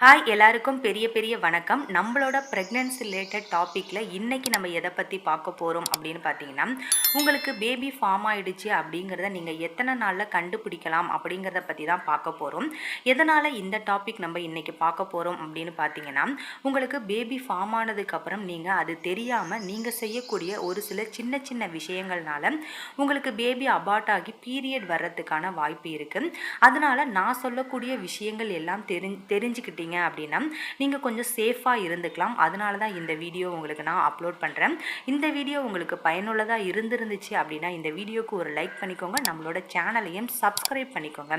Hi எல்லாருக்கும் பெரிய பெரிய வணக்கம். நம்மளோட ப்ரெக்னென்சி ரிலேட்டட் டாப்பிக்கில் இன்றைக்கி நம்ம எதை பற்றி பார்க்க போகிறோம் அப்படின்னு பார்த்தீங்கன்னா உங்களுக்கு பேபி ஃபார்ம் ஆகிடுச்சு அப்படிங்கிறத நீங்கள் எத்தனை நாளில் கண்டுபிடிக்கலாம் அப்படிங்கிறத பற்றி தான் பார்க்க போகிறோம் எதனால் இந்த டாபிக் நம்ம இன்றைக்கி பார்க்க போகிறோம் அப்படின்னு பார்த்தீங்கன்னா உங்களுக்கு பேபி ஃபார்ம் ஆனதுக்கப்புறம் நீங்கள் அது தெரியாமல் நீங்கள் செய்யக்கூடிய ஒரு சில சின்ன சின்ன விஷயங்கள்னால உங்களுக்கு பேபி அபார்ட் ஆகி பீரியட் வர்றதுக்கான வாய்ப்பு இருக்குது அதனால் நான் சொல்லக்கூடிய விஷயங்கள் எல்லாம் தெரி தெரிஞ்சுக்கிட்டீங்க அப்படின்னா நீங்கள் கொஞ்சம் சேஃபாக இருந்துக்கலாம். அதனால தான் இந்த வீடியோ உங்களுக்கு நான் அப்லோட் பண்ணுறேன் இந்த வீடியோ உங்களுக்கு பயனுள்ளதாக இருந்திருந்துச்சு அப்படின்னா இந்த வீடியோக்கு ஒரு லைக் பண்ணிக்கோங்க. நம்மளோட சேனலையும் சப்ஸ்கிரைப் பண்ணிக்கோங்க.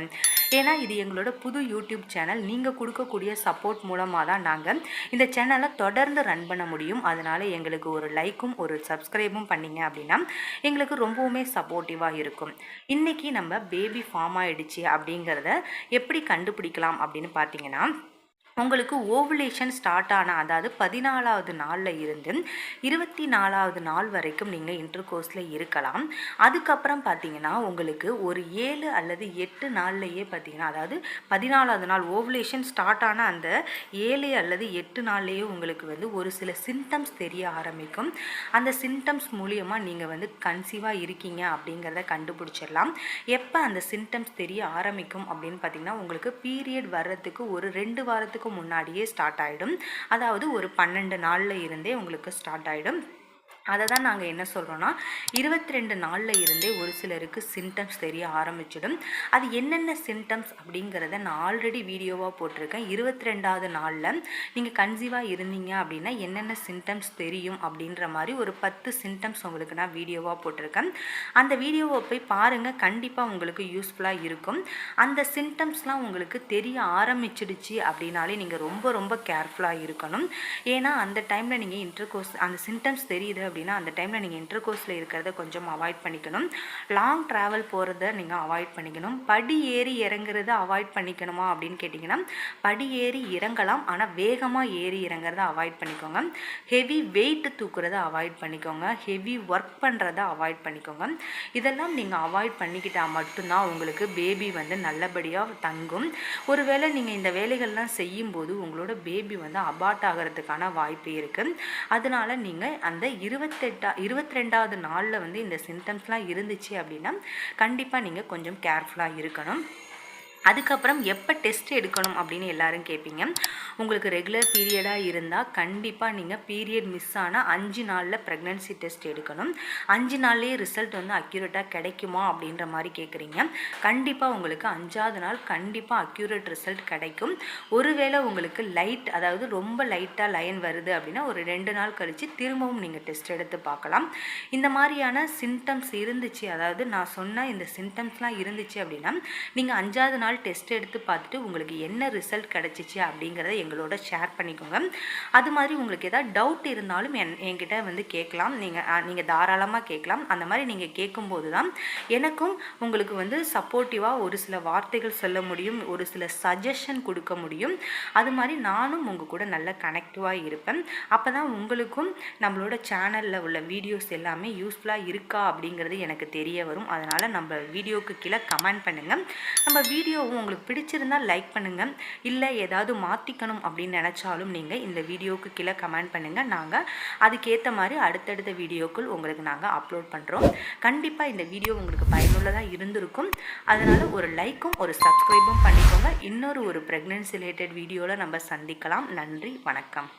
ஏன்னா இது எங்களோட புது யூடியூப் சேனல் நீங்கள் கொடுக்கக்கூடிய சப்போர்ட் மூலமாக தான் நாங்கள் இந்த சேனலை தொடர்ந்து ரன் பண்ண முடியும். அதனால் எங்களுக்கு ஒரு லைக்கும் ஒரு சப்ஸ்கிரைபும் பண்ணிங்க அப்படின்னா எங்களுக்கு ரொம்பவுமே சப்போர்ட்டிவாக இருக்கும். இன்றைக்கி நம்ம பேபி ஃபார்ம் ஆகிடுச்சு அப்படிங்கிறத எப்படி கண்டுபிடிக்கலாம் அப்படின்னு பார்த்தீங்கன்னா உங்களுக்கு ஓவுலேஷன் ஸ்டார்ட் ஆன அதாவது பதினாலாவது நாளில் இருந்து இருபத்தி நாலாவது நாள் வரைக்கும் நீங்கள் இன்டர் கோர்ஸில் இருக்கலாம். அதுக்கப்புறம் பார்த்தீங்கன்னா உங்களுக்கு ஒரு ஏழு அல்லது எட்டு நாள்லையே பார்த்தீங்கன்னா அதாவது பதினாலாவது நாள் ஓவுலேஷன் ஸ்டார்ட் ஆன அந்த ஏழு அல்லது எட்டு நாள்லேயே உங்களுக்கு வந்து ஒரு சில சிம்டம்ஸ் தெரிய ஆரம்பிக்கும். அந்த சிம்டம்ஸ் மூலியமாக நீங்கள் வந்து கன்சீவாக இருக்கீங்க அப்படிங்கிறத கண்டுபிடிச்சிடலாம். எப்போ அந்த சிம்டம்ஸ் தெரிய ஆரம்பிக்கும் அப்படின்னு பார்த்தீங்கன்னா உங்களுக்கு பீரியட் வர்றதுக்கு ஒரு ரெண்டு வாரத்துக்கு முன்னாடியே ஸ்டார்ட் ஆகிடும் அதாவது ஒரு பன்னெண்டு நாளில் இருந்தே உங்களுக்கு ஸ்டார்ட் ஆகிடும் அதை தான் நாங்கள் என்ன சொல்கிறோன்னா இருபத்தி ரெண்டு நாளில் இருந்தே ஒரு சிலருக்கு சிம்டம்ஸ் தெரிய ஆரம்பிச்சிடும். அது என்னென்ன சிம்டம்ஸ் அப்படிங்கிறத நான் ஆல்ரெடி வீடியோவாக போட்டிருக்கேன். இருபத்தி ரெண்டாவது நாளில் நீங்கள் கன்சீவாக இருந்தீங்க அப்படின்னா என்னென்ன சிம்டம்ஸ் தெரியும் அப்படின்ற மாதிரி ஒரு பத்து சிம்டம்ஸ் உங்களுக்கு நான் வீடியோவாக போட்டிருக்கேன். அந்த வீடியோவை போய் பாருங்கள் கண்டிப்பாக உங்களுக்கு யூஸ்ஃபுல்லாக இருக்கும். அந்த சிம்டம்ஸ்லாம் உங்களுக்கு தெரிய ஆரம்பிச்சிடுச்சு அப்படின்னாலே நீங்கள் ரொம்ப ரொம்ப கேர்ஃபுல்லாக இருக்கணும். ஏன்னா அந்த டைமில் நீங்கள் இன்டர்கோர்ஸ் அந்த சிம்டம்ஸ் தெரியுது அப்படின்னா அந்த டைமில் நீங்கள் இன்டர் கோர்ஸில் இருக்கிறத கொஞ்சம் அவாய்ட் பண்ணிக்கணும். லாங் ட்ராவல் போகிறத நீங்கள் அவாய்ட் பண்ணிக்கணும். படி ஏறி இறங்குறத அவாய்ட் பண்ணிக்கணுமா அப்படின்னு கேட்டிங்கன்னா படி ஏறி இறங்கலாம். ஆனால் வேகமாக ஏறி இறங்குறத அவாய்ட் பண்ணிக்கோங்க. ஹெவி வெயிட் தூக்குறத அவாய்ட் பண்ணிக்கோங்க. ஹெவி ஒர்க் பண்ணுறத அவாய்ட் பண்ணிக்கோங்க. இதெல்லாம் நீங்கள் அவாய்ட் பண்ணிக்கிட்டால் மட்டும்தான் உங்களுக்கு பேபி வந்து நல்லபடியாக தங்கும். ஒருவேளை நீங்கள் இந்த வேலைகள்லாம் செய்யும்போது உங்களோட பேபி வந்து அபார்ட் ஆகிறதுக்கான வாய்ப்பு இருக்குது அதனால் நீங்கள் அந்த இருபது இருபத்தெட்டா இருபத்தி ரெண்டாவது நாளில் வந்து இந்த சிம்டம்ஸ்லாம் இருந்துச்சு அப்படின்னா கண்டிப்பாக நீங்கள் கொஞ்சம் கேர்ஃபுல்லாக இருக்கணும். அதுக்கப்புறம் எப்போ டெஸ்ட் எடுக்கணும் அப்படின்னு எல்லாரும் கேட்பீங்க உங்களுக்கு ரெகுலர் பீரியடாக இருந்தால் கண்டிப்பாக நீங்கள் பீரியட் மிஸ் ஆனால் அஞ்சு நாளில் ப்ரெக்னென்சி டெஸ்ட் எடுக்கணும். அஞ்சு நாள்லேயே ரிசல்ட் வந்து அக்யூரேட்டாக கிடைக்குமா அப்படின்ற மாதிரி கேட்குறீங்க கண்டிப்பாக உங்களுக்கு அஞ்சாவது நாள் கண்டிப்பாக அக்யூரேட் ரிசல்ட் கிடைக்கும். ஒருவேளை உங்களுக்கு லைட் அதாவது ரொம்ப லைட்டாக லைன் வருது அப்படின்னா ஒரு ரெண்டு நாள் கழித்து திரும்பவும் நீங்கள் டெஸ்ட் எடுத்து பார்க்கலாம். இந்த மாதிரியான சிம்டம்ஸ் இருந்துச்சு அதாவது நான் சொன்ன இந்த சிம்டம்ஸ்லாம் இருந்துச்சு அப்படின்னா நீங்கள் அஞ்சாவது நாள் டெஸ்ட் எடுத்து பார்த்துட்டு உங்களுக்கு என்ன ரிசல்ட் கிடச்சிச்சு அப்படிங்கிறத எங்களோட ஷேர் பண்ணிக்கோங்க. அது மாதிரி உங்களுக்கு எதாவது டவுட் இருந்தாலும் என் என்கிட்ட வந்து கேட்கலாம். நீங்கள் நீங்கள் தாராளமாக கேட்கலாம். அந்த மாதிரி நீங்கள் கேட்கும்போது தான் எனக்கும் உங்களுக்கு வந்து சப்போர்ட்டிவாக ஒரு சில வார்த்தைகள் சொல்ல முடியும். ஒரு சில சஜஷன் கொடுக்க முடியும். அது மாதிரி நானும் உங்கள் கூட நல்ல கனெக்டிவாக இருப்பேன். அப்போ தான் உங்களுக்கும் நம்மளோட சேனலில் உள்ள வீடியோஸ் எல்லாமே யூஸ்ஃபுல்லாக இருக்கா அப்படிங்கிறது எனக்கு தெரிய வரும். அதனால் நம்ம வீடியோவுக்கு கீழே கமெண்ட் பண்ணுங்கள் நம்ம வீடியோ வீடியோ உங்களுக்கு பிடிச்சிருந்தால் லைக் பண்ணுங்கள் இல்லை ஏதாவது மாற்றிக்கணும் அப்படின்னு நினச்சாலும் நீங்கள் இந்த வீடியோவுக்கு கீழே கமெண்ட் பண்ணுங்கள் நாங்கள் அதுக்கேற்ற மாதிரி அடுத்தடுத்த வீடியோக்கள் உங்களுக்கு நாங்கள் அப்லோட் பண்ணுறோம் கண்டிப்பாக இந்த வீடியோ உங்களுக்கு பயனுள்ளதாக இருந்திருக்கும். அதனால் ஒரு லைக்கும் ஒரு சப்ஸ்கிரைபும் பண்ணிக்கோங்க. இன்னொரு ஒரு ப்ரெக்னென்சி ரிலேட்டட் வீடியோவில் நம்ம சந்திக்கலாம். நன்றி வணக்கம்.